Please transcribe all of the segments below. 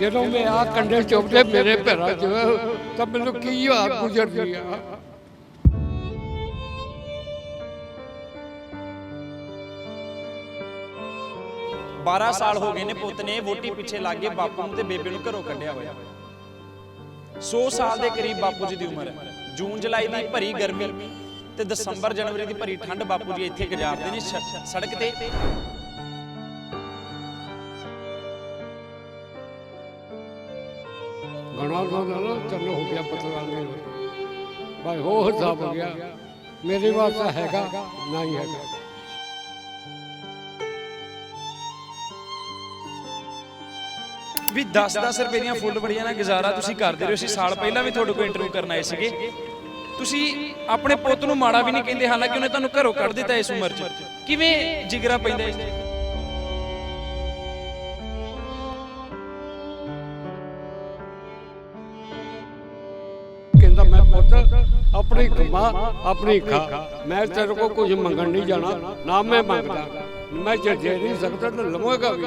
ਜਦੋਂ ਮੈਂ ਆ ਕੰਡੇ ਚੁੱਪਦੇ ਮੇਰੇ ਪੈਰਾਂ 'ਚ, ਤਾਂ ਮੈਨੂੰ ਕੀ ਹਾਲ ਗੁਜ਼ਰਦੀ ਆ? 12 ਸਾਲ ਹੋ ਗਏ ਨੇ ਪੁੱਤ ਨੇ, ਵੋਟੀ ਪਿੱਛੇ ਲੱਗ ਕੇ ਬਾਪੂ ਨੂੰ ਤੇ ਬੇਬੇ ਨੂੰ ਘਰੋਂ ਕੱਢਿਆ ਹੋਇਆ। 100 ਸਾਲ ਦੇ ਕਰੀਬ ਬਾਪੂ ਜੀ ਦੀ ਉਮਰ ਹੈ। ਜੂਨ, ਜੁਲਾਈ ਦੀ ਭਰੀ ਗਰਮੀ ਤੇ ਦਸੰਬਰ, ਜਨਵਰੀ ਦੀ ਭਰੀ ਠੰਡ ਬਾਪੂ ਜੀ ਇੱਥੇ ਗੁਜ਼ਾਰਦੇ ਨੇ ਸੜਕ ਤੇ। ਘਣਾ ਦਾ ਨਾ ਹੋ ਗਿਆ ਪਤਲਾ ਨਹੀਂ ਭਾਈ ਹੋ ਹਿਸਾਬ ਹੋ ਗਿਆ। ਮੇਰੇ ਵਾਸਤੇ ਹੈਗਾ ਨਹੀਂ ਹੈਗਾ। ਵੀ 10-10 ਰੁਪਏ ਦੀਆਂ ਫੁੱਲ ਬੜੀਆਂ ਨਾਲ ਗੁਜ਼ਾਰਾ ਤੁਸੀਂ ਕਰਦੇ ਰਹੇ ਹੋ। ਸੀ ਸਾਲ ਪਹਿਲਾਂ ਵੀ ਤੁਹਾਡੇ ਕੋਲ ਇੰਟਰਵਿਊ ਕਰਨ ਆਏ ਸੀਗੇ। ਤੁਸੀਂ ਆਪਣੇ ਪੁੱਤ ਨੂੰ ਮਾੜਾ ਵੀ ਨਹੀਂ ਕਹਿੰਦੇ, ਹਾਲਾਂਕਿ ਉਹਨੇ ਤੁਹਾਨੂੰ ਘਰੋਂ ਕੱਢ ਦਿੱਤਾ ਇਸ ਉਮਰ 'ਚ। ਕਿਵੇਂ ਜਿਗਰਾ ਪੈਂਦਾ ਆਪਣੀ ਕਮਾ ਆਪਣੀ ਖਾ। ਮੈਂ ਤੇਰੇ ਕੋ ਕੁਝ ਮੰਗਣ ਨਹੀਂ ਜਾਣਾ। ਨਾ ਮੈਂ ਮੰਗਦਾ। ਮੈਂ ਜੇ ਨਹੀਂ ਸਕਦਾ ਤਾਂ ਲਵਾਂਗਾ ਵੀ।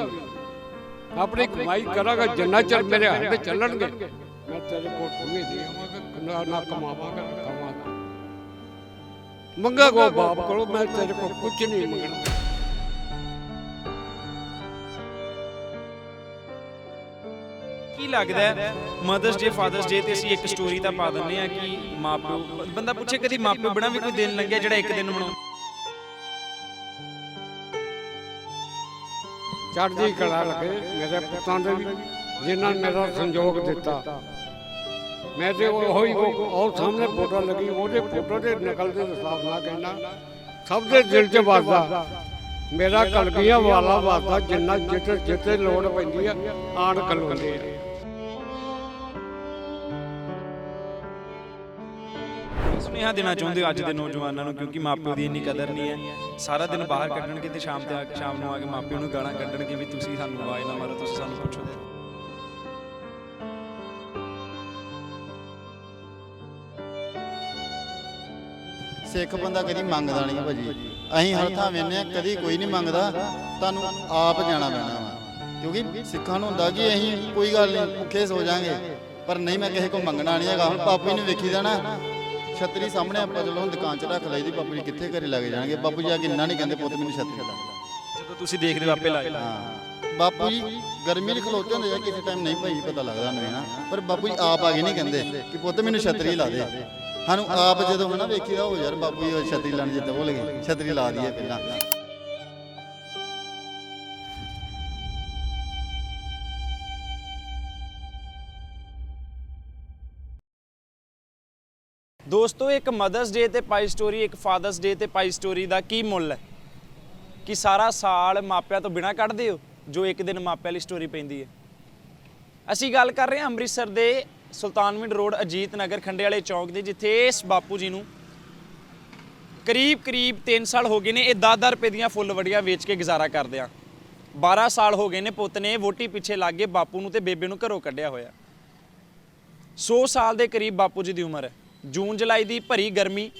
ਆਪਣੀ ਕਮਾਈ ਕਰਾਂਗਾ, ਜਿੰਨਾ ਚਿਰ ਮੇਰੇ ਹੱਥ ਚੱਲਣਗੇ। ਮੈਂ ਤੇਰੇ ਕੋਲ ਕੋਈ ਨਹੀਂ ਆਵਾਂਗਾ। ਨਾ- ਨਾ ਕਮਾਵਾਂਗਾ ਮੰਗਾ ਕੋ ਬਾਪ ਕੋਲੋਂ, ਮੈਂ ਤੇਰੇ ਕੋਲ ਕੁਝ ਨਹੀਂ ਮੰਗਣਾ। ਲੱਗਦਾ ਮਦਰਸ ਡੇ ਫਾਦਰਸ ਡੇ ਤੇ ਅਸੀਂ ਇੱਕ ਸਟੋਰੀ ਤਾਂ ਪਾ ਦਿੰਦੇ ਆ ਕਿ ਮਾਪਿਓ ਬੰਦਾ ਪੁੱਛੇ ਕਦੀ ਮਾਪਿਓ ਬਿਨਾਂ ਵੀ ਕੋਈ ਦਿਨ ਲੰਘਿਆ ਜਿਹੜਾ ਇੱਕ ਦਿਨ ਮਨਾਉਂਦਾ। ਚੜ੍ਹਦੀ ਕਲਾ ਲਗੇ, ਮੇਰੇ ਪੁੱਤਾਂ ਦੇ ਵੀ, ਜਿਨ੍ਹਾਂ ਨੇ ਮੇਰਾ ਸੰਯੋਗ ਦਿੱਤਾ। ਮੈਂ ਤੇ ਉਹ ਹੀ ਉਹ ਸਾਹਮਣੇ ਫੋਟੋ ਲੱਗੀ, ਉਹਦੇ ਫੋਟੋ ਦੇ ਨਕਲ ਦੇ ਹਿਸਾਬ ਨਾਲ ਕਹਿਣਾ ਸਭ ਦੇ ਦਿਲ 'ਚ ਵੱਸਦਾ। ਮੇਰਾ ਕਲਗੀਆਂ ਵਾਲਾ ਵੱਸਦਾ, ਜਿੰਨਾ ਜਿੱਥੇ ਜਿੱਥੇ ਲੋੜ ਪੈਂਦੀ ਆ, ਆਣ ਖਲੋਂਦੇ ਆ। ਸੁਨੇਹਾ ਦੇਣਾ ਚਾਹੁੰਦੇ ਹੋ ਅੱਜ ਦੇ ਨੌਜਵਾਨਾਂ ਨੂੰ, ਕਿਉਂਕਿ ਮਾਪਿਓ ਦੀ ਇੰਨੀ ਕਦਰ ਨਹੀਂ ਹੈ। ਸਾਰਾ ਦਿਨ ਬਾਹਰ ਕੱਢਣਗੇ ਤੇ ਸ਼ਾਮ ਤੇ ਆ ਕੇ ਸ਼ਾਮ ਨੂੰ ਆ ਕੇ ਮਾਪਿਓ ਨੂੰ ਗਾਲਾਂ ਕੱਢਣਗੇ ਵੀ ਤੁਸੀਂ ਸਾਨੂੰ ਆਵਾਜ਼ ਨਾ ਮਾਰੋ, ਤੁਸੀਂ ਸਾਨੂੰ ਪੁੱਛੋ। ਸਿੱਖ ਬੰਦਾ ਕਦੀ ਮੰਗਦਾ ਨਹੀਂ ਭਾਜੀ। ਅਸੀਂ ਹਰ ਥਾਂ ਵੇਨੇ ਕਦੀ ਕੋਈ ਨਹੀਂ ਮੰਗਦਾ। ਤੁਹਾਨੂੰ ਆਪ ਜਾਣਾ ਪੈਣਾ ਵਾ। ਕਿਉਂਕਿ ਸਿੱਖਾਂ ਨੂੰ ਹੁੰਦਾ ਕਿ ਅਸੀਂ ਕੋਈ ਗੱਲ ਨਹੀਂ, ਭੁੱਖੇ ਸੋ ਜਾਾਂਗੇ। ਪਰ ਨਹੀਂ, ਮੈਂ ਕਿਸੇ ਕੋਲ ਮੰਗਣਾ ਨਹੀਂ ਹੈਗਾ। ਹੁਣ ਬਾਪੂ ਜੀ ਨੂੰ ਵੇਖੀਦਾ ਨਾ ਛਤਰੀ ਸਾਹਮਣੇ ਆਪਾਂ ਚਲੋ ਹੁਣ ਦੁਕਾਨ 'ਚ ਰੱਖ ਲਈ ਦੀ ਬਾਪੂ ਜੀ ਕਿੱਥੇ ਘਰੇ ਲੱਗ ਜਾਣਗੇ? ਬਾਪੂ ਜੀ ਆ ਕੇ ਇੰਨਾ ਨਹੀਂ ਕਹਿੰਦੇ ਪੁੱਤ ਮੈਨੂੰ ਛਤਰੀ। ਲਾ ਜਦੋਂ ਤੁਸੀਂ ਦੇਖਦੇ ਹੋ ਆਪੇ ਲਾਏ ਹਾਂ। ਬਾਪੂ ਜੀ ਗਰਮੀ 'ਚ ਖਲੋਤੇ ਹੁੰਦੇ ਆ ਕਿਸੇ ਟਾਈਮ ਨਹੀਂ ਭਾਈ ਪਤਾ ਲੱਗਦਾ ਨਹੀਂ ਨਾ। ਪਰ ਬਾਪੂ ਜੀ ਆਪ ਆ ਕੇ ਨਹੀਂ ਕਹਿੰਦੇ ਕਿ ਪੁੱਤ ਮੈਨੂੰ ਛਤਰੀ ਲਾ ਦੇ। ਸਾਨੂੰ ਆਪ ਜਦੋਂ ਹਨਾ ਵੇਖੀਦਾ ਹੋ ਯਾਰ ਬਾਪੂ ਜੀ ਉਹ ਛਤਰੀ ਲਾਣ ਜਿੱਦਾਂ ਭੁੱਲ ਗਏ ਛਤਰੀ ਲਾ ਦਈਏ ਪਹਿਲਾਂ। ਦੋਸਤੋ, ਇੱਕ ਮਦਰਸ ਡੇ ਤੇ ਪਾਈ ਸਟੋਰੀ ਇੱਕ ਫਾਦਰਸ ਡੇ ਤੇ ਪਾਈ ਸਟੋਰੀ ਦਾ ਕੀ ਮੁੱਲ ਹੈ? ਕਿ ਸਾਰਾ ਸਾਲ ਮਾਪਿਆਂ ਤੋਂ ਬਿਨਾ ਕੱਢਦੇ ਹੋ, ਜੋ ਇੱਕ ਦਿਨ ਮਾਪਿਆਂ ਲਈ ਸਟੋਰੀ ਪੈਂਦੀ ਹੈ? ਅਸੀਂ ਗੱਲ ਕਰ ਰਹੇ ਹਾਂ ਅੰਮ੍ਰਿਤਸਰ ਦੇ ਸੁਲਤਾਨਵਿੰਡ ਰੋਡ ਅਜੀਤ ਨਗਰ ਖੰਡੇ ਵਾਲੇ ਚੌਂਕ ਦੇ, ਜਿੱਥੇ ਇਸ ਬਾਪੂ ਜੀ ਨੂੰ ਕਰੀਬ ਕਰੀਬ 3 ਸਾਲ ਹੋ ਗਏ ਨੇ, ਇਹ 10-10 ਰੁਪਏ ਦੀਆਂ ਫੁੱਲ ਵੜੀਆਂ ਵੇਚ ਕੇ ਗੁਜ਼ਾਰਾ ਕਰਦੇ ਆ। 12 ਸਾਲ ਹੋ ਗਏ ਨੇ ਪੁੱਤ ਨੇ, ਵੋਟੀ ਪਿੱਛੇ ਲੱਗ ਕੇ ਬਾਪੂ ਨੂੰ ਤੇ ਬੇਬੇ ਨੂੰ ਘਰੋਂ ਕੱਢਿਆ ਹੋਇਆ। 100 ਸਾਲ ਦੇ ਕਰੀਬ ਬਾਪੂ ਜੀ ਦੀ ਉਮਰ ਹੈ। ਜੂਨ ਜੁਲਾਈ ਦੀ ਭਰੀ ਗਰਮੀ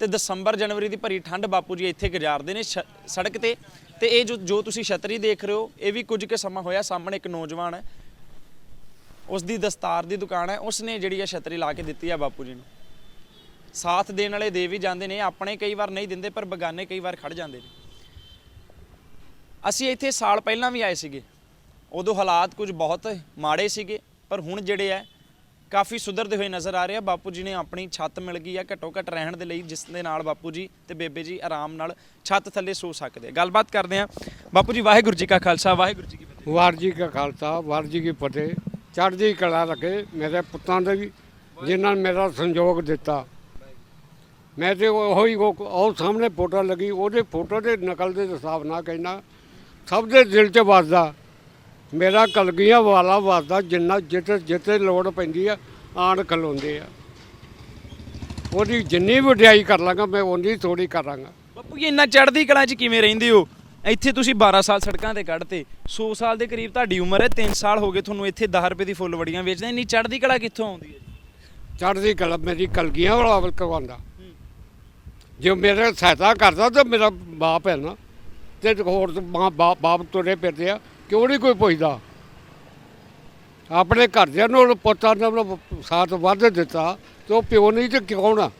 ਤੇ ਦਸੰਬਰ ਜਨਵਰੀ ਦੀ ਭਰੀ ਠੰਡ ਬਾਪੂ ਜੀ ਇੱਥੇ ਗੁਜ਼ਾਰਦੇ ਨੇ ਸ਼- ਸੜਕ ਤੇ। ਤੇ ਇਹ ਜੋ ਜੋ ਤੁਸੀਂ ਛਤਰੀ ਦੇਖ ਰਹੇ ਹੋ, ਇਹ ਵੀ ਕੁਝ ਕੁ ਸਮਾਂ ਹੋਇਆ, ਸਾਹਮਣੇ ਇੱਕ ਨੌਜਵਾਨ ਹੈ। ਉਸ ਦੀ ਦਸਤਾਰ ਦੀ ਦੁਕਾਨ ਹੈ ਉਸ ਨੇ ਜਿਹੜੀ ਇਹ ਛਤਰੀ ਲਾ ਕੇ ਦਿੱਤੀ ਆ ਬਾਪੂ ਜੀ ਨੂੰ। ਸਾਥ ਦੇਣ ਵਾਲੇ ਦੇ ਵੀ ਜਾਂਦੇ ਨੇ, ਆਪਣੇ ਕਈ ਵਾਰ ਨਹੀਂ ਦਿੰਦੇ, ਪਰ ਬਗਾਨੇ ਕਈ ਵਾਰ ਖੜ ਜਾਂਦੇ ਨੇ। ਅਸੀਂ ਇੱਥੇ ਸਾਲ ਪਹਿਲਾਂ ਵੀ ਆਏ ਸੀਗੇ। ਉਦੋਂ ਹਾਲਾਤ ਕੁਝ ਬਹੁਤ ਮਾੜੇ ਸੀਗੇ, ਪਰ ਹੁਣ ਜਿਹੜੇ ਹੈ ਕਾਫੀ ਸੁਧਰਦੇ ਹੋਏ ਨਜ਼ਰ ਆ ਰਹੇ। ਆ ਬਾਪੂ ਜੀ ਨੇ ਆਪਣੀ ਛੱਤ ਮਿਲ ਗਈ ਆ, ਘੱਟੋ ਘੱਟ ਰਹਿਣ ਦੇ ਲਈ ਜਿਸ ਦੇ ਨਾਲ ਬਾਪੂ ਜੀ ਤੇ ਬੇਬੇ ਜੀ ਆਰਾਮ ਨਾਲ ਛੱਤ ਥੱਲੇ ਸੋ ਸਕਦੇ ਆ। ਗੱਲਬਾਤ ਕਰਦੇ ਆ। ਬਾਪੂ ਜੀ, ਵਾਹਿਗੁਰੂ ਜੀ ਕਾ ਖਾਲਸਾ, ਵਾਹਿਗੁਰੂ ਜੀ ਕੀ ਫਤਿਹ। ਵਾਰ ਜੀ ਕਾ ਖਾਲਸਾ ਵਾਰ ਜੀ ਕੀ ਫਤਿਹ। ਚੜ੍ਹਦੀ ਕਲਾ ਲਗੇ ਮੇਰੇ ਪੁੱਤਾਂ ਦੇ ਵੀ, ਜਿਨ੍ਹਾਂ ਨੇ ਮੇਰਾ ਸੰਯੋਗ ਦਿੱਤਾ। ਮੈਂ ਤੇ ਉਹ ਹੀ ਉਹ ਉਹ ਸਾਹਮਣੇ ਫੋਟੋ ਲੱਗੀ, ਉਹਦੇ ਫੋਟੋ ਦੇ ਨਕਲ ਦੇ ਹਿਸਾਬ ਨਾਲ ਕਹਿਣਾ ਸਭ ਦੇ ਦਿਲ 'ਚ ਵੱਸਦਾ। ਮੇਰਾ ਕਲਗੀਆਂ ਵਾਲਾ ਵੱਸਦਾ ਜਿੰਨਾ ਜਿੱਥੇ ਜਿੱਥੇ ਲੋੜ ਪੈਂਦੀ ਆ ਆਣ ਖਲੋਂਦੇ ਆ। ਉਹਦੀ ਜਿੰਨੀ ਵਡਿਆਈ ਕਰ ਲਾਂਗਾ ਮੈਂ ਓਨੀ ਥੋੜੀ ਕਰਾਂਗਾ ਬਾਪੂ ਜੀ ਇੰਨਾ ਚੜ੍ਹਦੀ ਕਲਾ 'ਚ ਕਿਵੇਂ ਰਹਿੰਦੇ ਹੋ? ਇੱਥੇ ਤੁਸੀਂ 12 ਸਾਲ ਸੜਕਾਂ ਤੇ ਕੱਢਤੇ 100 ਸਾਲ ਦੇ ਕਰੀਬ ਤੁਹਾਡੀ ਉਮਰ ਹੈ 3 ਸਾਲ ਹੋ ਗਏ ਤੁਹਾਨੂੰ ਇੱਥੇ 10 ਰੁਪਏ ਦੀ ਫੁੱਲ ਵੜੀਆਂ ਵੇਚਦੇ ਇੰਨੀ ਚੜ੍ਹਦੀ ਕਲਾ ਕਿੱਥੋਂ ਆਉਂਦੀ ਹੈ ਚੜ੍ਹਦੀ ਕਲਾ ਮੇਰੀ ਕਲਗੀਆਂ ਵਾਲਾ ਵਲ ਕਰਵਾਉਂਦਾ ਜੇ ਮੇਰੇ ਸਹਾਇਤਾ ਕਰਦਾ ਤਾਂ ਮੇਰਾ ਬਾਪ ਹੈ ਨਾ ਤੇ ਹੋਰ ਬਾਪ ਬਾਪ ਤੁਰੇ ਫਿਰਦੇ ਆ। ਕਿਉਂ ਨਹੀਂ ਕੋਈ ਪੁੱਛਦਾ? ਆਪਣੇ ਘਰਦਿਆਂ ਨੂੰ ਉਹ ਪੁੱਤਾਂ ਨੂੰ ਸਾਥ ਵੱਧ ਦਿੱਤਾ, ਤੇ ਉਹ ਪਿਓ ਨਹੀਂ ਤੇ ਕੌਣ ਆ?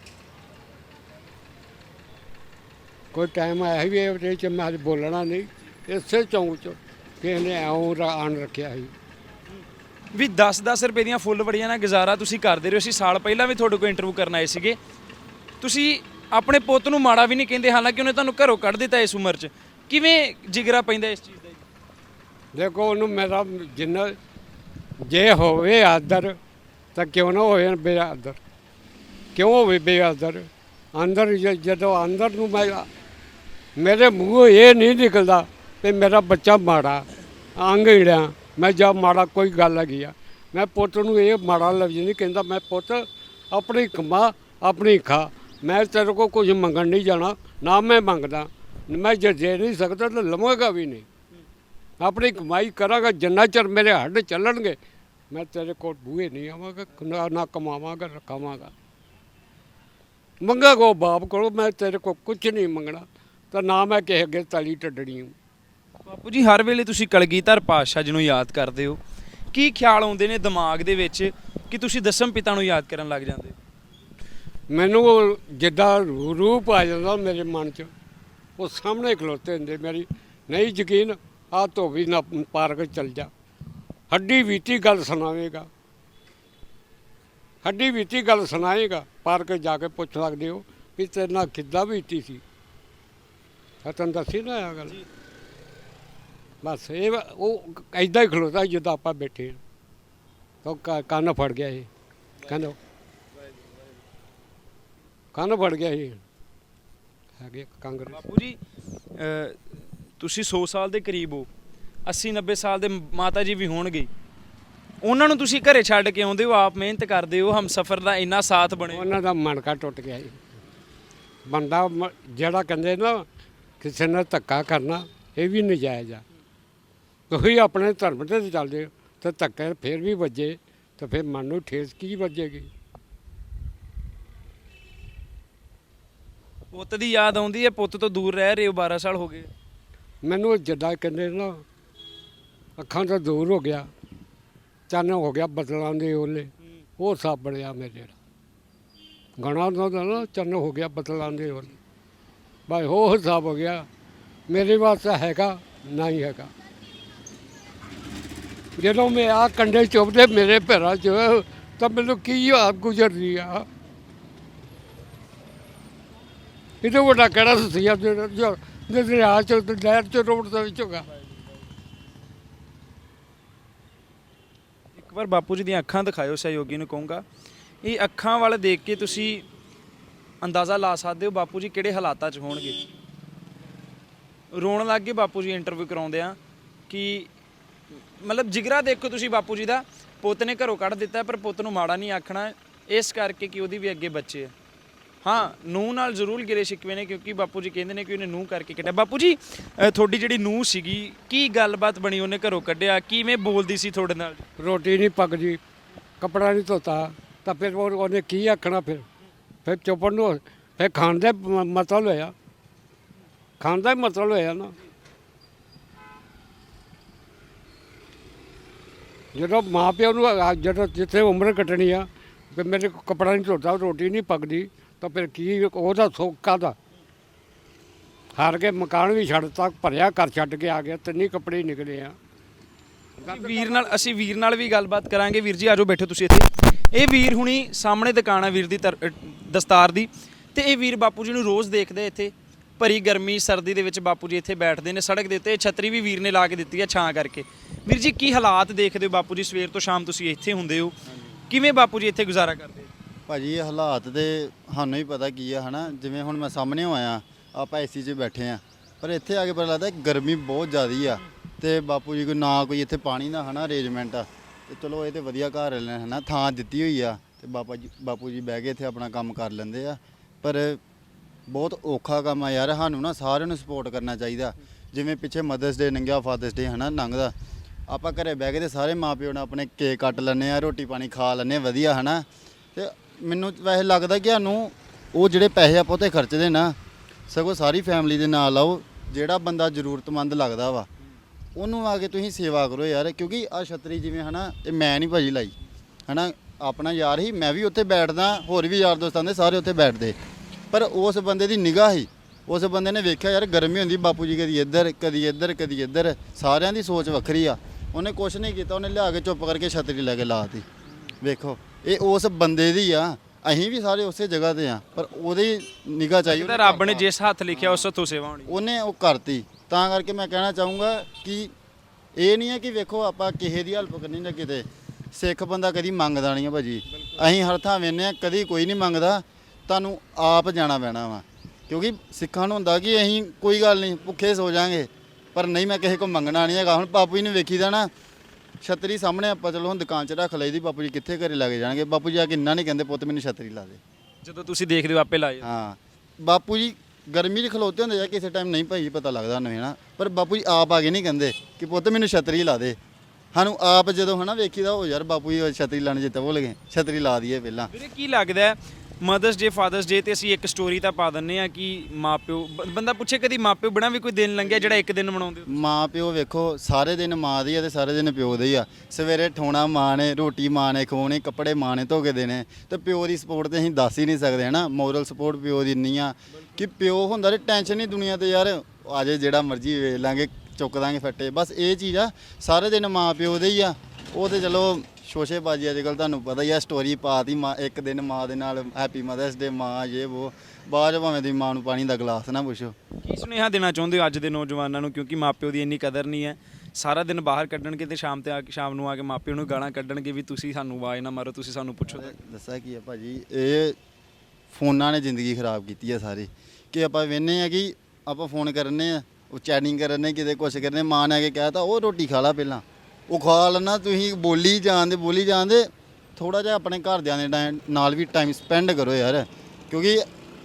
ਕੋਈ ਟਾਈਮ ਆਇਆ ਵੀ ਇਹਦੇ ਚ ਮੈਂ ਅੱਜ ਬੋਲਣਾ ਨਹੀਂ, ਇਸੇ ਚੌਂਕ ਚ ਕਿਸੇ ਨੇ ਐਉਂ ਆਣ ਰੱਖਿਆ ਸੀ। ਵੀ 10-10 ਰੁਪਏ ਦੀਆਂ ਫੁੱਲ ਵੜੀਆਂ ਨਾਲ ਗੁਜ਼ਾਰਾ ਤੁਸੀਂ ਕਰਦੇ ਰਹੇ ਹੋ। ਅਸੀਂ ਸਾਲ ਪਹਿਲਾਂ ਵੀ ਤੁਹਾਡੇ ਕੋਲ ਇੰਟਰਵਿਊ ਕਰਨ ਆਏ ਸੀਗੇ। ਤੁਸੀਂ ਆਪਣੇ ਪੁੱਤ ਨੂੰ ਮਾੜਾ ਵੀ ਨਹੀਂ ਕਹਿੰਦੇ, ਹਾਲਾਂਕਿ ਉਹਨੇ ਤੁਹਾਨੂੰ ਘਰੋਂ ਕੱਢ ਦਿੱਤਾ ਇਸ ਉਮਰ 'ਚ। ਕਿਵੇਂ ਜਿਗਰਾ ਪੈਂਦਾ ਇਸ ਚੀਜ਼ ਦਾ? ਦੇਖੋ ਉਹਨੂੰ ਮੇਰਾ ਜਿੰਨਾ ਜੇ ਹੋਵੇ ਆਦਰ, ਤਾਂ ਕਿਉਂ ਨਾ ਹੋਵੇ ਬੇਆਦਰ ਕਿਉਂ ਹੋਵੇ ਬੇਆਦਰ ਅੰਦਰ ਜਦੋਂ ਅੰਦਰ ਨੂੰ ਮੈਂ ਮੇਰੇ ਮੂੰਹੋਂ ਇਹ ਨਹੀਂ ਨਿਕਲਦਾ ਕਿ ਮੇਰਾ ਬੱਚਾ ਮਾੜਾ, ਅੰਗ ਹੀੜਿਆ, ਮੈਂ ਜਾਂ ਮਾੜਾ ਕੋਈ ਗੱਲ ਹੈਗੀ ਆ। ਮੈਂ ਪੁੱਤ ਨੂੰ ਇਹ ਮਾੜਾ ਲਫ਼ਜ਼ ਨਹੀਂ, ਕਹਿੰਦਾ ਮੈਂ ਪੁੱਤ ਆਪਣੀ ਕਮਾ, ਆਪਣੀ ਖਾ, ਮੈਂ ਤੇਰੇ ਕੋਲ ਕੁਝ ਮੰਗਣ ਨਹੀਂ ਜਾਣਾ, ਨਾ ਮੈਂ ਮੰਗਦਾ, ਮੈਂ ਜੇ ਦੇ ਨਹੀਂ ਸਕਦਾ ਤਾਂ ਲਵਾਂਗਾ ਵੀ ਨਹੀਂ। ਆਪਣੀ ਕਮਾਈ ਕਰਾਂਗਾ ਜਿੰਨਾ ਚਿਰ ਮੇਰੇ ਹੱਡ ਚੱਲਣਗੇ ਮੈਂ ਤੇਰੇ ਕੋਲ ਬੂਹੇ ਨਹੀਂ ਆਵਾਂਗਾ ਨਾ- ਨਾ ਕਮਾਵਾਂਗਾ ਰਖਾਵਾਂਗਾ ਮੰਗਾ ਕੋ ਬਾਪ ਕੋਲੋਂ ਮੈਂ ਤੇਰੇ ਕੋਲ ਕੁਝ ਨਹੀਂ ਮੰਗਣਾ ਤਾਂ ਨਾ ਮੈਂ ਕਿਸੇ ਅੱਗੇ ਤਲੀ ਟੱਡਣੀ ਹੂੰ। ਬਾਪੂ ਜੀ ਹਰ ਵੇਲੇ ਤੁਸੀਂ ਕਲਗੀਧਰ ਪਾਤਸ਼ਾਹ ਜੀ ਨੂੰ ਯਾਦ ਕਰਦੇ ਹੋ। ਕੀ ਖਿਆਲ ਆਉਂਦੇ ਨੇ ਦਿਮਾਗ ਦੇ ਵਿੱਚ ਕਿ ਤੁਸੀਂ ਦਸਮ ਪਿਤਾ ਨੂੰ ਯਾਦ ਕਰਨ ਲੱਗ ਜਾਂਦੇ? ਮੈਨੂੰ ਜਿੱਦਾਂ ਰੂਪ ਆ ਜਾਂਦਾ ਮੇਰੇ ਮਨ 'ਚ ਉਹ ਸਾਹਮਣੇ ਖਲੋਤੇ ਹੁੰਦੇ ਮੇਰੀ ਨਹੀਂ ਯਕੀਨ ਆ ਧੋਬੀ ਨਾ ਪਾਰਕ ਚੱਲ ਜਾ। ਹੱਡੀ ਬੀਤੀ ਗੱਲ ਸੁਣਾਵੇਗਾ। ਹੱਡੀ ਬੀਤੀ ਗੱਲ ਸੁਣਾਏਗਾ ਪਾਰਕ ਜਾ ਕੇ ਪੁੱਛ ਸਕਦੇ ਹੋ ਵੀ ਤੇਰੇ ਨਾਲ ਕਿੱਦਾਂ ਬੀਤੀ ਸੀ। ਤਾਂ ਦੱਸੀ ਨਾ ਆ ਗੱਲ। ਬਸ ਇਹ ਉਹ ਐਦਾਂ ਹੀ ਖਲੋਤਾ ਜਿੱਦਾਂ ਆਪਾਂ ਬੈਠੇ ਹਾਂ। ਉਹ ਕੰਨ ਫੜ ਗਿਆ ਇਹ। ਕਹਿੰਦਾ ਕੰਨ ਫੜ ਗਿਆ ਇਹ। ਹੈਗੇ ਕਾਂਗਰਸ ਬਾਪੂ ਜੀ ਤੁਸੀਂ 100 ਸਾਲ ਦੇ ਕਰੀਬ ਹੋ 80 90 ਸਾਲ ਦੇ ਮਾਤਾ ਜੀ ਵੀ ਹੋਣਗੇ। ਉਹਨਾਂ ਨੂੰ ਤੁਸੀਂ ਘਰੇ ਛੱਡ ਕੇ ਆਉਂਦੇ ਹੋ ਆਪ ਮਿਹਨਤ ਕਰਦੇ ਹੋ ਹਮ ਸਫਰ ਦਾ ਇੰਨਾ ਸਾਥ ਬਣੇ ਉਹਨਾਂ ਦਾ ਮਣਕਾ ਟੁੱਟ ਗਿਆ ਜੀ। ਬੰਦਾ ਮ- ਜਿਹੜਾ ਕਹਿੰਦੇ ਨਾ ਕਿਸੇ ਨਾਲ ਧੱਕਾ ਕਰਨਾ ਇਹ ਵੀ ਨਜਾਇਜ਼ ਆ। ਤੁਸੀਂ ਆਪਣੇ ਧਰਮ ਤੇ ਚੱਲਦੇ ਹੋ ਤੇ ਧੱਕੇ ਫੇਰ ਵੀ ਵੱਜੇ ਤੇ ਫਿਰ ਮਨ ਨੂੰ ਠੇਸ ਕੀ ਵੱਜੇਗੀ? ਪੁੱਤ ਦੀ ਯਾਦ ਆਉਂਦੀ ਹੈ ਪੁੱਤ ਤੋਂ ਦੂਰ ਰਹਿ ਰਹੇ ਹੋ 12 ਸਾਲ ਹੋ ਗਏ। ਮੈਨੂੰ ਜਿੱਦਾਂ ਕਹਿੰਦੇ ਨਾ, ਅੱਖਾਂ ਤੋਂ ਦੂਰ ਹੋ ਗਿਆ, ਚੰਨ ਹੋ ਗਿਆ ਬਦਲਾਂ ਦੇ ਓਲੇ ਉਹ ਸਭ ਬਣਿਆ ਮੇਰੇ ਜਿਹੜਾ ਗਣਾ ਦਾ ਨਾ ਚੰਨ ਹੋ ਗਿਆ ਬਦਲਾਂ ਦੇ ਓਲੇ ਬਾਈ ਉਹ ਹਿਸਾਬ ਹੋ ਗਿਆ, ਮੇਰੇ ਵਾਸਤੇ ਹੈਗਾ, ਨਹੀਂ ਹੈਗਾ। ਜਦੋਂ ਮੈਂ ਆ ਕੰਡੇ ਚੁੱਭਦੇ ਮੇਰੇ ਪੈਰਾਂ 'ਚ, ਤਾਂ ਮੈਨੂੰ ਕੀ ਆ ਗੁਜ਼ਰਦੀ ਆ? ਇਹ ਵੱਡਾ ਕਿਹੜਾ ਸੁਸੀਆ ਜਿਹੜਾ ਦਰਿਆ ਚ ਤੇ ਲਹਿਰ ਚ, ਰੋਡ ਦੇ ਵਿੱਚ ਹੋਗਾ। ਇੱਕ ਵਾਰ ਬਾਪੂ ਜੀ ਦੀਆਂ ਅੱਖਾਂ ਦਿਖਾਇਓ, ਸਹਿਯੋਗੀ ਨੂੰ ਕਹੂੰਗਾ। ਇਹ ਅੱਖਾਂ ਵੱਲ ਦੇਖ ਕੇ ਤੁਸੀਂ ਅੰਦਾਜ਼ਾ ਲਾ ਸਕਦੇ ਹੋ ਬਾਪੂ ਜੀ ਕਿਹੜੇ ਹਾਲਾਤਾਂ 'ਚ ਹੋਣਗੇ। ਰੋਣ ਲੱਗ ਗਏ ਬਾਪੂ ਜੀ ਇੰਟਰਵਿਊ ਕਰਾਉਂਦੇ ਆ ਕਿ ਮਤਲਬ ਜਿਗਰਾ ਦੇਖੋ ਤੁਸੀਂ ਬਾਪੂ ਜੀ ਦਾ, ਪੁੱਤ ਨੇ ਘਰੋਂ ਕੱਢ ਦਿੱਤਾ, ਪਰ ਪੁੱਤ ਨੂੰ ਮਾੜਾ ਨਹੀਂ ਆਖਣਾ। ਇਸ ਕਰਕੇ ਕਿ ਉਹਦੀ ਵੀ ਅੱਗੇ ਬੱਚੇ ਆ। ਹਾਂ ਨੂੰਹ ਨਾਲ ਜ਼ਰੂਰ ਗਿਲੇ ਸ਼ਿਕਵੇ ਨੇ ਕਿਉਂਕਿ ਬਾਪੂ ਜੀ ਕਹਿੰਦੇ ਨੇ ਕਿ ਉਹਨੇ ਨੂੰਹ ਕਰਕੇ ਕੱਢਿਆ। ਬਾਪੂ ਜੀ ਅ, ਤੁਹਾਡੀ ਜਿਹੜੀ ਨੂੰਹ ਸੀਗੀ ਕੀ ਗੱਲਬਾਤ ਬਣੀ ਉਹਨੇ ਘਰੋਂ ਕੱਢਿਆ? ਕਿਵੇਂ ਬੋਲਦੀ ਸੀ ਤੁਹਾਡੇ ਨਾਲ? ਰੋਟੀ ਨਹੀਂ ਪੱਕਦੀ ਕੱਪੜਾ ਨਹੀਂ ਧੋਤਾ ਤਾਂ ਫਿਰ ਉਹ- ਉਹਨੇ ਕੀ ਆਖਣਾ ਫਿਰ? ਫਿਰ ਚੁੱਪਣ ਨੂੰ ਫਿਰ ਖਾਣ ਦਾ ਮ- ਮਤਲਬ ਹੋਇਆ। ਖਾਣ ਦਾ ਹੀ ਮਤਲਬ ਹੋਇਆ ਨਾ। ਜਦੋਂ ਮਾਂ ਪਿਓ ਨੂੰ ਆ- ਜਦੋਂ ਜਿੱਥੇ ਉਮਰ ਕੱਟਣੀ ਆ ਵੀ ਮੇਰੇ ਕੋਲ ਕਪੜਾ ਨਹੀਂ ਧੋਤਾ ਰੋਟੀ ਨਹੀਂ ਪੱਕਦੀ। ਤਾਂ ਫਿਰ ਕੀ ਉਹਦਾ ਸੋਕਾ ਦਾ ਹਾਰ ਕੇ ਮਕਾਨ ਵੀ ਛੱਡਤਾ ਭਰਿਆ ਘਰ ਛੱਡ ਕੇ ਆ ਗਿਆ, ਤਿੰਨੇ ਕੱਪੜੇ ਹੀ ਨਿਕਲੇ ਆ। ਵੀਰ ਨਾਲ, ਅਸੀਂ ਵੀਰ ਨਾਲ ਵੀ ਗੱਲਬਾਤ ਕਰਾਂਗੇ। ਵੀਰ ਜੀ ਆਜੋ ਬੈਠੋ ਤੁਸੀਂ ਇੱਥੇ। ਇਹ ਵੀਰ ਹੁਣੀ ਸਾਹਮਣੇ ਦੁਕਾਨ ਆ ਵੀਰ ਦੀ ਦਸਤਾਰ ਦੀ। ਤੇ ਇਹ ਵੀਰ ਬਾਪੂ ਜੀ ਨੂੰ ਰੋਜ਼ ਦੇਖਦੇ ਇੱਥੇ। ਭਰੀ ਗਰਮੀ, ਸਰਦੀ ਦੇ ਵਿੱਚ ਬਾਪੂ ਜੀ ਇੱਥੇ ਬੈਠਦੇ ਨੇ, ਸੜਕ ਦੇ ਉੱਤੇ ਇਹ ਛਤਰੀ ਵੀ ਵੀਰ ਨੇ ਲਾ ਕੇ ਦਿੱਤੀ ਹੈ ਛਾਂ ਕਰਕੇ। ਵੀਰ ਜੀ, ਕੀ ਹਾਲਾਤ ਦੇਖਦੇ ਹੋ ਬਾਪੂ ਜੀ? ਸਵੇਰ ਤੋਂ ਸ਼ਾਮ ਤੁਸੀਂ ਇੱਥੇ ਹੁੰਦੇ ਹੋ। ਕਿਵੇਂ ਬਾਪੂ ਜੀ ਇੱਥੇ ਗੁਜ਼ਾਰਾ ਕਰਦੇ? ਭਾਜੀ, ਇਹ ਹਾਲਾਤ ਤੇ ਸਾਨੂੰ ਹੀ ਪਤਾ ਕੀ ਆ, ਹਨਾ? ਜਿਵੇਂ ਹੁਣ ਮੈਂ ਸਾਹਮਣੇ ਆਇਆ, ਆਪਾਂ ਏਸੀ 'ਚ ਬੈਠੇ ਆ। ਪਰ ਇੱਥੇ ਆ ਕੇ ਪਤਾ ਲੱਗਦਾ ਗਰਮੀ ਬਹੁਤ ਜ਼ਿਆਦੀ ਆ। ਤੇ ਬਾਪੂ ਜੀ ਕੋਈ ਨਾ ਕੋਈ ਇੱਥੇ ਪਾਣੀ ਦਾ, ਹਨਾ ਅਰੇਂਜਮੈਂਟ ਆ। ਤੇ ਚਲੋ, ਇਹ ਤੇ ਵਧੀਆ ਘਰ ਲੈਣ ਹਨਾ, ਥਾਂ ਦਿੱਤੀ ਹੋਈ ਆ। ਤੇ ਬਾਪਾ ਜੀ, ਬਾਪੂ ਜੀ ਬਹਿ ਕੇ ਇੱਥੇ ਆਪਣਾ ਕੰਮ ਕਰ ਲੈਂਦੇ ਆ। ਪਰ ਬਹੁਤ ਔਖਾ ਕੰਮ ਆ ਯਾਰ, ਸਾਨੂੰ ਨਾ ਸਾਰਿਆਂ ਨੂੰ ਸਪੋਰਟ ਕਰਨਾ ਚਾਹੀਦਾ। ਜਿਵੇਂ ਪਿੱਛੇ ਮਦਰਸ ਡੇ ਨੰਗਿਆ ਫਾਦਰਸ ਡੇ ਹਨਾ ਲੰਘਦਾ ਆਪਾਂ ਘਰੇ ਬਹਿ ਕੇ ਤੇ ਸਾਰੇ ਮਾਪਿਓ ਨਾਲ ਆਪਣੇ ਕੇਕ ਕੱਟ ਲੈਂਦੇ ਆ ਰੋਟੀ ਪਾਣੀ ਖਾ ਲੈਂਦੇ ਆ, ਵਧੀਆ, ਹਨਾ। ਤੇ ਮੈਨੂੰ ਵੈਸੇ ਲੱਗਦਾ ਕਿ ਸਾਨੂੰ ਉਹ ਜਿਹੜੇ ਪੈਸੇ ਆਪਾਂ ਉੱਤੇ ਖਰਚਦੇ ਨਾ, ਸਗੋਂ ਸਾਰੀ ਫੈਮਿਲੀ ਦੇ ਨਾਲ ਆਓ, ਜਿਹੜਾ ਬੰਦਾ ਜ਼ਰੂਰਤਮੰਦ ਲੱਗਦਾ ਵਾ, ਉਹਨੂੰ ਆ ਕੇ ਤੁਸੀਂ ਸੇਵਾ ਕਰੋ ਯਾਰ, ਕਿਉਂਕਿ ਆ ਛਤਰੀ ਜਿਵੇਂ ਹਨਾ, ਇਹ ਮੈਂ ਨਹੀਂ ਭਾਜੀ ਲਾਈ। ਹਨਾ, ਆਪਣਾ ਯਾਰ ਹੀ, ਮੈਂ ਵੀ ਉੱਥੇ ਬੈਠਦਾ, ਹੋਰ ਵੀ ਯਾਰ ਦੋਸਤਾਂ ਦੇ ਸਾਰੇ ਉੱਥੇ ਬੈਠਦੇ। ਪਰ ਉਸ ਬੰਦੇ ਦੀ ਨਿਗਾਹ ਹੀ, ਉਸ ਬੰਦੇ ਨੇ ਵੇਖਿਆ ਯਾਰ, ਗਰਮੀ ਹੁੰਦੀ, ਬਾਪੂ ਜੀ ਕਦੀ ਇੱਧਰ ਕਦੀ ਇੱਧਰ ਕਦੀ ਇੱਧਰ, ਸਾਰਿਆਂ ਦੀ ਸੋਚ ਵੱਖਰੀ ਆ। ਉਹਨੇ ਕੁਛ ਨਹੀਂ ਕੀਤਾ, ਉਹਨੇ ਲਿਆ ਕੇ ਚੁੱਪ ਕਰਕੇ ਛਤਰੀ ਲੈ ਕੇ ਲਾਤੀ ਵੇਖੋ ਇਹ ਉਸ ਬੰਦੇ ਦੀ ਆ। ਅਸੀਂ ਵੀ ਸਾਰੇ ਉਸੇ ਜਗ੍ਹਾ ਤੇ ਆ ਪਰ ਉਹਦੀ ਨਿਗਾਹ ਚਾਹੀਦੀ ਤਾਂ ਰੱਬ ਨੇ ਜਿਸ ਹੱਥ ਲਿਖਿਆ ਉਸ ਹੱਥੋਂ ਸੇਵਾ ਹੋਣੀ। ਉਹਨੇ ਉਹ ਕਰਤੀ। ਤਾਂ ਕਰਕੇ ਮੈਂ ਕਹਿਣਾ ਚਾਹੂੰਗਾ ਕਿ ਇਹ ਨਹੀਂ ਹੈ ਕਿ ਵੇਖੋ ਆਪਾਂ ਕਿਸੇ ਦੀ ਹੈਲਪ ਕਰਨੀ ਨਾ ਕਿਤੇ। ਸਿੱਖ ਬੰਦਾ ਕਦੀ ਮੰਗਦਾ ਨਹੀਂ ਹੈ ਭਾਜੀ। ਅਸੀਂ ਹਰ ਥਾਂ ਵੇਨੇ ਆ ਕਦੀ ਕੋਈ ਨਹੀਂ ਮੰਗਦਾ। ਤੁਹਾਨੂੰ ਆਪ ਜਾਣਾ ਪੈਣਾ ਵਾ। ਕਿਉਂਕਿ ਸਿੱਖਾਂ ਨੂੰ ਹੁੰਦਾ ਕਿ ਅਸੀਂ ਕੋਈ ਗੱਲ ਨਹੀਂ ਭੁੱਖੇ ਸੋ ਜਾਾਂਗੇ। ਪਰ ਨਹੀਂ ਮੈਂ ਕਿਸੇ ਕੋ ਮੰਗਣਾ ਨਹੀਂ ਹੈਗਾ। ਹੁਣ ਬਾਪੂ ਜੀ ਨੂੰ ਵੇਖੀਦਾ ਨਾ ਛਤਰੀ ਸਾਹਮਣੇ ਆਪਾਂ ਚਲੋ ਹੁਣ ਦੁਕਾਨ 'ਚ ਰੱਖ ਲਈਦੀ ਬਾਪੂ ਜੀ ਕਿੱਥੇ ਘਰੇ ਲੱਗ ਜਾਣਗੇ? ਬਾਪੂ ਜੀ ਆ ਕੇ ਇੰਨਾ ਨਹੀਂ ਕਹਿੰਦੇ ਪੁੱਤ ਮੈਨੂੰ ਛਤਰੀ ਲਾ ਦੇ। ਜਦੋਂ ਤੁਸੀਂ ਦੇਖਦੇ ਹੋ ਆਪੇ ਲਾਏ ਹਾਂ। ਬਾਪੂ ਜੀ ਗਰਮੀ 'ਚ ਖਲੋਤੇ ਹੁੰਦੇ ਆ ਕਿਸੇ ਟਾਈਮ ਨਹੀਂ ਭਾਈ ਪਤਾ ਲੱਗਦਾ ਨਵੇਂ ਨਾ ਪਰ ਬਾਪੂ ਜੀ ਆਪ ਆ ਕੇ ਨਹੀਂ ਕਹਿੰਦੇ ਕਿ ਪੁੱਤ ਮੈਨੂੰ ਛਤਰੀ ਲਾ ਦੇ। ਸਾਨੂੰ ਆਪ ਜਦੋਂ ਹਨਾ ਵੇਖੀਦਾ ਉਹ ਯਾਰ ਬਾਪੂ ਜੀ ਛਤਰੀ ਲਾਣ ਜਿੱਤੇ ਭੁੱਲ ਗਏ ਛਤਰੀ ਲਾ ਦਈਏ ਪਹਿਲਾਂ। ਵੀਰੇ ਕੀ ਲੱਗਦਾ ਮਦਰਸ ਡੇ, ਫਾਦਰਸ ਡੇ ਤੇ ਅਸੀਂ ਇੱਕ ਸਟੋਰੀ ਤਾਂ ਪਾ ਦਿੰਨੇ ਆ ਕਿ ਮਾਪਿਓ, ਬ- ਬੰਦਾ ਪੁੱਛੇ ਕਦੀ ਮਾਪਿਓ ਬਿਨਾਂ ਵੀ ਕੋਈ ਦਿਨ ਲੰਘਿਆ ਜਿਹੜਾ ਇੱਕ ਦਿਨ ਮਨਾਉਂਦੇ ਹੋ? ਮਾਂ ਪਿਓ ਵੇਖੋ, ਸਾਰੇ ਦਿਨ ਮਾਂ ਦੀ ਆ ਤੇ ਸਾਰੇ ਦਿਨ ਪਿਓ ਦੇ ਹੀ ਆ। ਸਵੇਰੇ ਠੋਣਾ ਮਾਂ ਨੇ, ਰੋਟੀ ਮਾਂ ਨੇ, ਖਵਾਉਣੀ, ਕੱਪੜੇ ਮਾਂ ਨੇ ਧੋ ਕੇ ਦੇਣੇ। ਤੇ ਪਿਓ ਦੀ ਸਪੋਰਟ ਤੇ ਅਸੀਂ ਦੱਸ ਹੀ ਨਹੀਂ ਸਕਦੇ, ਹਨਾ? ਮੋਰਲ ਸਪੋਰਟ ਪਿਓ ਦੀ ਇੰਨੀ ਆ ਕਿ ਪਿਓ ਹੁੰਦਾ ਤੇ ਟੈਨਸ਼ਨ ਨਹੀਂ ਦੁਨੀਆ ਤੇ ਯਾਰ ਆਜੇ ਜਿਹੜਾ ਮਰਜ਼ੀ ਵੇਖ ਲਾਂਗੇ, ਚੁੱਕ ਦਾਂਗੇ ਫੱਟੇ। ਬਸ ਇਹ ਚੀਜ਼ ਆ, ਸਾਰੇ ਦਿਨ ਮਾਂ ਪਿਓ ਦੇ ਹੀ ਆ। ਉਹ ਤੇ ਚਲੋ ਸ਼ੋਸ਼ੇਬਾਜ਼ੀ ਅੱਜ ਕੱਲ ਤੁਹਾਨੂੰ ਪਤਾ ਹੀ ਆ ਸਟੋਰੀ ਪਾਤੀ ਮਾਂ ਇੱਕ ਦਿਨ ਮਾਂ ਦੇ ਨਾਲ ਹੈਪੀ ਮਦਰਸ ਡੇ ਮਾਂ ਇਹ ਉਹ ਬਾਅਦ 'ਚ ਭਾਵੇਂ ਦੀ ਮਾਂ ਨੂੰ ਪਾਣੀ ਦਾ ਗਲਾਸ ਨਾ ਪੁੱਛੋ। ਕੀ ਸੁਨੇਹਾ ਦੇਣਾ ਚਾਹੁੰਦੇ ਹੋ ਅੱਜ ਦੇ ਨੌਜਵਾਨਾਂ ਨੂੰ? ਕਿਉਂਕਿ ਮਾਪਿਓ ਦੀ ਇੰਨੀ ਕਦਰ ਨਹੀਂ ਹੈ। ਸਾਰਾ ਦਿਨ ਬਾਹਰ ਕੱਢਣਗੇ ਤੇ ਸ਼ਾਮ ਤੇ ਆ ਕੇ ਸ਼ਾਮ ਨੂੰ ਆ ਕੇ ਮਾਪਿਓ ਨੂੰ ਗਾਲਾਂ ਕੱਢਣਗੇ ਵੀ ਤੁਸੀਂ ਸਾਨੂੰ ਆਵਾਜ਼ ਨਾ ਮਾਰੋ ਤੁਸੀਂ ਸਾਨੂੰ ਪੁੱਛੋ। ਦੱਸਿਆ ਕੀ ਆ ਭਾਜੀ ਇਹ ਫੋਨਾਂ ਨੇ ਜ਼ਿੰਦਗੀ ਖਰਾਬ ਕੀਤੀ ਆ ਸਾਰੀ। ਕਿ ਆਪਾਂ ਵੇਨੇ ਆ ਕਿ ਆਪਾਂ ਫੋਨ ਕਰਨੇ ਆ ਉਹ ਚੈਟਿੰਗ ਕਰਨੇ ਕਿਤੇ ਕੁਛ ਕਰਨੇ ਮਾਂ ਨੇ ਆ ਕੇ ਕਹਿਤਾ ਉਹ ਰੋਟੀ ਖਾ ਲਾ ਪਹਿਲਾਂ। ਉਹ ਖਾ ਲੈਣਾ ਤੁਸੀਂ ਬੋਲੀ ਜਾਂਦੇ ਬੋਲੀ ਜਾਂਦੇ ਥੋੜਾ ਜਿਹਾ ਆਪਣੇ ਘਰਦਿਆਂ ਦੇ ਟਾਈਮ ਨਾਲ ਵੀ ਟਾਈਮ ਸਪੈਂਡ ਕਰੋ ਯਾਰ, ਕਿਉਂਕਿ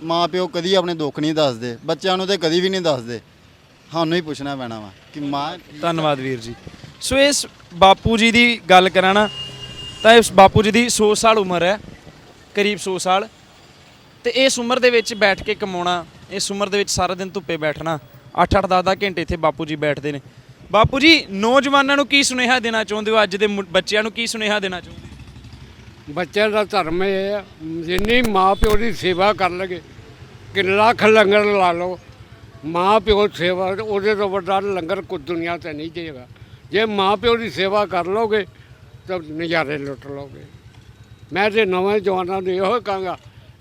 ਮਾਂ ਪਿਓ ਕਦੀ ਆਪਣੇ ਦੁੱਖ ਨਹੀਂ ਦੱਸਦੇ, ਬੱਚਿਆਂ ਨੂੰ ਤੇ ਕਦੀ ਵੀ ਨਹੀਂ ਦੱਸਦੇ। ਸਾਨੂੰ ਹੀ ਪੁੱਛਣਾ ਪੈਣਾ ਵਾ ਕਿ ਮਾਂ ਧੰਨਵਾਦ ਵੀਰ ਜੀ। ਸੋ ਇਸ ਬਾਪੂ ਜੀ ਦੀ ਗੱਲ ਕਰਾਂ ਨਾ, ਤਾਂ ਇਸ ਬਾਪੂ ਜੀ ਦੀ 100 ਸਾਲ ਉਮਰ ਹੈ, ਕਰੀਬ 100 ਸਾਲ। ਤੇ ਇਸ ਉਮਰ ਦੇ ਵਿੱਚ ਬੈਠ ਕੇ ਕਮਾਉਣਾ, ਇਸ ਉਮਰ ਦੇ ਵਿੱਚ ਸਾਰਾ ਦਿਨ ਧੁੱਪੇ ਬੈਠਣਾ 8-8 10-10 ਘੰਟੇ ਇੱਥੇ ਬਾਪੂ ਜੀ ਬੈਠਦੇ ਨੇ। ਬਾਪੂ ਜੀ, ਨੌਜਵਾਨਾਂ ਨੂੰ ਕੀ ਸੁਨੇਹਾ ਦੇਣਾ ਚਾਹੁੰਦੇ ਹੋ? ਅੱਜ ਦੇ ਮੁ- ਬੱਚਿਆਂ ਨੂੰ ਕੀ ਸੁਨੇਹਾ ਦੇਣਾ ਚਾਹੁੰਦੇ ਹੋ? ਬੱਚਿਆਂ ਦਾ ਧਰਮ ਇਹ ਹੈ ਜਿੰਨੀ ਮਾਂ ਪਿਓ ਦੀ ਸੇਵਾ ਕਰ ਲਗੇ ਕਿ ਲੱਖ ਲੰਗਰ ਲਾ ਲਓ ਮਾਂ ਪਿਓ ਦੀ ਸੇਵਾ, ਉਹਦੇ ਤੋਂ ਵੱਡਾ ਲੰਗਰ ਕੋਈ ਦੁਨੀਆ ਤੇ ਨਹੀਂ ਦੇਗਾ ਜੇ ਮਾਂ ਪਿਓ ਦੀ ਸੇਵਾ ਕਰ ਲੋਗੇ ਤਾਂ ਨਜ਼ਾਰੇ ਲੁੱਟ ਲੋਗੇ ਮੈਂ ਤੇ ਨਵੇਂ ਜਵਾਨਾਂ ਨੂੰ ਇਹੋ ਕਹਾਂਗਾ,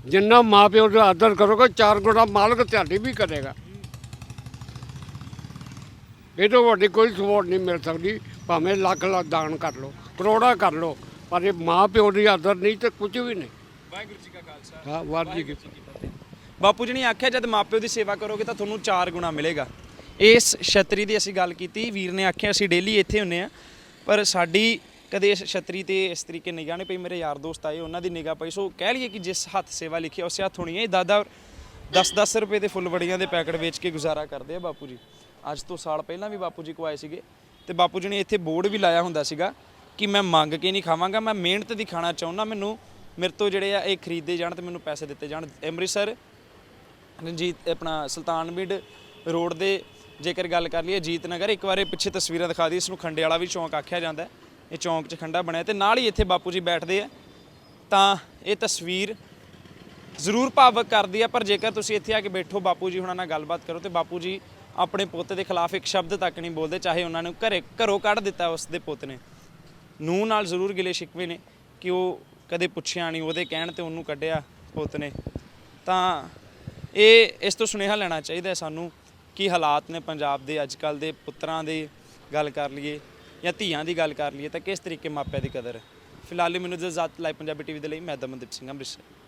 ਜਿੰਨਾ ਮਾਂ ਪਿਓ ਦਾ ਆਦਰ ਕਰੋਗੇ, ਚਾਰ ਗੁਣਾ ਮਾਲਕ ਤੁਹਾਡੀ ਵੀ ਕਰੇਗਾ। ਇਹ ਤੋਂ ਵੱਡੀ ਕੋਈ ਸਪੋਰਟ ਨਹੀਂ ਮਿਲ ਸਕਦੀ। ਭਾਵੇਂ ਲੱਖ ਲੱਖ ਦਾਨ ਕਰ ਲਓ ਕਰੋੜਾ ਕਰ ਲਓ ਪਰ ਇਹ ਮਾਂ ਪਿਓ ਦੀ ਆਦਰ ਨਹੀਂ ਤੇ ਕੁਝ ਵੀ ਨਹੀਂ। ਵਾਹਿਗੁਰੂ ਜੀ ਕਾ ਖਾਲਸਾ। ਹਾਂ ਵਾਹਿਗੁਰੂ ਜੀ ਕੀ ਬਾਪੂ ਜੀ ਨੇ ਆਖਿਆ ਜਦ ਮਾਪਿਓ ਦੀ ਸੇਵਾ ਕਰੋਗੇ ਤਾਂ ਤੁਹਾਨੂੰ ਚਾਰ ਗੁਣਾ ਮਿਲੇਗਾ। ਇਸ ਛਤਰੀ ਦੀ ਅਸੀਂ ਗੱਲ ਕੀਤੀ ਵੀਰ ਨੇ ਆਖਿਆ ਅਸੀਂ ਡੇਲੀ ਇੱਥੇ ਹੁੰਨੇ ਆ ਪਰ ਸਾਡੀ ਕਦੇ ਇਸ ਛਤਰੀ ਤੇ ਇਸ ਤਰੀਕੇ ਨਿਗਾਹ ਨਹੀਂ ਪਈ। ਮੇਰੇ ਯਾਰ ਦੋਸਤ ਆਏ ਉਹਨਾਂ ਦੀ ਨਿਗਾਹ ਪਈ। ਸੋ ਕਹਿ ਲਈਏ ਕਿ ਜਿਸ ਹੱਥ ਸੇਵਾ ਲਿਖੀ ਉਸੇ ਹੱਥ ਹੋਣੀ ਹੈ ਦਾਦਾ 10-10 ਰੁਪਏ ਦੇ ਫੁੱਲ ਬੜੀਆਂ ਦੇ ਪੈਕਟ ਵੇਚ ਕੇ ਗੁਜ਼ਾਰਾ ਕਰਦੇ ਆ ਬਾਪੂ ਜੀ। ਅੱਜ ਤੋਂ ਸਾਲ ਪਹਿਲਾਂ ਵੀ ਬਾਪੂ ਜੀ ਕੋ ਆਏ ਸੀਗੇ ਤੇ ਬਾਪੂ ਜੀ ਨੇ ਇੱਥੇ ਬੋਰਡ ਵੀ ਲਾਇਆ ਹੁੰਦਾ ਸੀਗਾ ਕਿ ਮੈਂ ਮੰਗ ਕੇ ਨਹੀਂ ਖਾਵਾਂਗਾ, ਮੈਂ ਮਿਹਨਤ ਦੀ ਖਾਣਾ ਚਾਹੁੰਦਾ, ਮੈਨੂੰ ਮੇਰੇ ਤੋਂ ਜਿਹੜੇ ਆ ਇਹ ਖਰੀਦੇ ਜਾਣ ਤੇ ਮੈਨੂੰ ਪੈਸੇ ਦਿੱਤੇ ਜਾਣ। ਅੰਮ੍ਰਿਤਸਰ, ਰਣਜੀਤ, ਆਪਣਾ ਸੁਲਤਾਨਵਿੰਡ ਰੋਡ ਦੇ ਜੇਕਰ ਗੱਲ ਕਰ ਲਈਏ ਜੀਤ ਨਗਰ ਇੱਕ ਵਾਰ ਪਿੱਛੇ ਤਸਵੀਰਾਂ ਦਿਖਾ ਦੀ ਇਸ ਨੂੰ ਖੰਡੇ ਵਾਲਾ ਵੀ ਚੌਂਕ ਆਖਿਆ ਜਾਂਦਾ ਇਹ ਚੌਂਕ 'ਚ ਖੰਡਾ ਬਣਿਆ ਤੇ ਨਾਲ ਹੀ ਇੱਥੇ ਬਾਪੂ ਜੀ ਬੈਠਦੇ ਆ। ਤਾਂ ਇਹ ਤਸਵੀਰ ਜ਼ਰੂਰ ਭਾਵਕ ਕਰਦੀ ਆ, ਪਰ ਜੇਕਰ ਤੁਸੀਂ ਇੱਥੇ ਆ ਕੇ ਬੈਠੋ, ਬਾਪੂ ਜੀ ਹੁਣਾਂ ਨਾਲ ਗੱਲਬਾਤ ਕਰੋ ਤੇ ਬਾਪੂ ਜੀ ਆਪਣੇ ਪੁੱਤ ਦੇ ਖਿਲਾਫ ਇੱਕ ਸ਼ਬਦ ਤੱਕ ਨਹੀਂ ਬੋਲਦੇ, ਚਾਹੇ ਉਹਨਾਂ ਨੂੰ ਘਰੇ ਘਰੋਂ ਕੱਢ ਦਿੱਤਾ ਉਸ ਦੇ ਪੁੱਤ ਨੇ। ਨੂੰ ਨਾਲ ਜ਼ਰੂਰ ਗਿਲੇ ਸ਼ਿਕਵੇ ਨੇ ਕਿ ਉਹ ਕਦੇ ਪੁੱਛਿਆ ਨਹੀਂ, ਉਹਦੇ ਕਹਿਣ ਤੇ ਉਹਨੂੰ ਕੱਢਿਆ ਪੁੱਤ ਨੇ। ਤਾਂ ਇਹ, ਇਸ ਤੋਂ ਸੁਨੇਹਾ ਲੈਣਾ ਚਾਹੀਦਾ ਸਾਨੂੰ ਕੀ ਹਾਲਾਤ ਨੇ ਪੰਜਾਬ ਦੇ ਅੱਜ ਕੱਲ ਦੇ ਪੁੱਤਰਾਂ ਦੇ ਗੱਲ ਕਰ ਲਈਏ ਜਾਂ ਧੀਆਂ ਦੀ ਗੱਲ ਕਰ ਲਈਏ ਤਾਂ ਕਿਸ ਤਰੀਕੇ ਮਾਪਿਆਂ ਦੀ ਕਦਰ ਹੈ? ਫਿਲਹਾਲ ਲਈ ਮੈਨੂੰ ਇਜਾਜ਼ਤ, ਲਾਈਵ ਪੰਜਾਬੀ ਟੀਵੀ ਦੇ ਲਈ ਮੈਂ ਦਮਨਦੀਪ ਸਿੰਘ, ਅੰਮ੍ਰਿਤਸਰ।